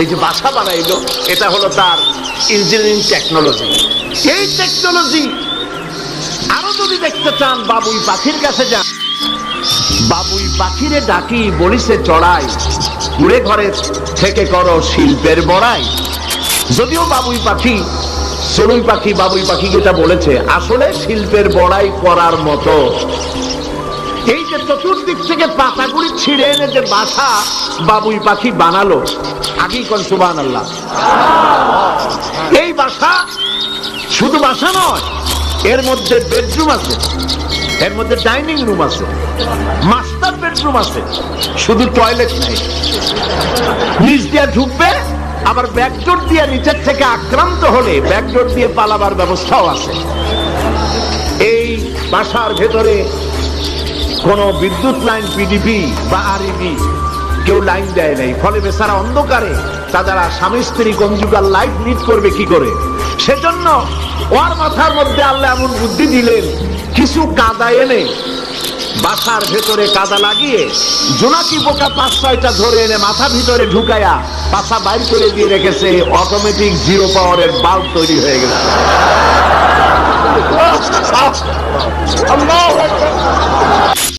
এই যে বাসা বানাইলো, এটা হলো তার ইঞ্জিনিয়ারিং টেকনোলজি এই টেকনোলজি আরও যদি দেখতে চান, বাবুই পাখির কাছে যান। বাবুই পাখিরে ডাকি, বলিছে, চড়াই উড়ে ঘরে থেকে করো শিল্পের বড়াই। যদিও বাবুই পাখি চড়ুই পাখি, বাবুই পাখি যেটা বলেছে, আসলে শিল্পের বড়াই করার মতো। এই যে চতুর্দিক থেকে পাতাগুলি ছিঁড়ে এনে যে বাসা বাবুই পাখি বানালো আগেই কোন সুবান আল্লাহ এই বাসা শুধু বাসা নয়, এর মধ্যে বেডরুম আছে, এর মধ্যে ডাইনিং রুম আছে মাস্টার বেডরুম আছে, শুধু টয়লেট নেই। নিচ দিয়ে ঢুকবে, আবার ব্যাকডোর দিয়ে নিচের থেকে আক্রান্ত হলে ব্যাকডোর দিয়ে পালাবার ব্যবস্থাও আছে। এই বাসার ভেতরে কোনো বিদ্যুৎ লাইন পিডিপি বা আরইবি কেউ লাইন দেয় নাই। ফলে বেচারা অন্ধকারে। তারা স্বামী স্ত্রী কনজুগাল লাইফ লিড করবে কি করে? সেজন্য ওর মাথার মধ্যে আল্লাহ এমন বুদ্ধি দিলেন, কিছু কাদা এনে বাসার ভেতরে কাদা লাগিয়ে জোনাকি পোকা পাঁচ ছয়টা ধরে এনে মাথা ভিতরে ঢুকায়া পাশা বাইর করে দিয়ে রেখেছে অটোমেটিক জিরো পাওয়ারের বাল্ব তৈরি হয়ে গেছে।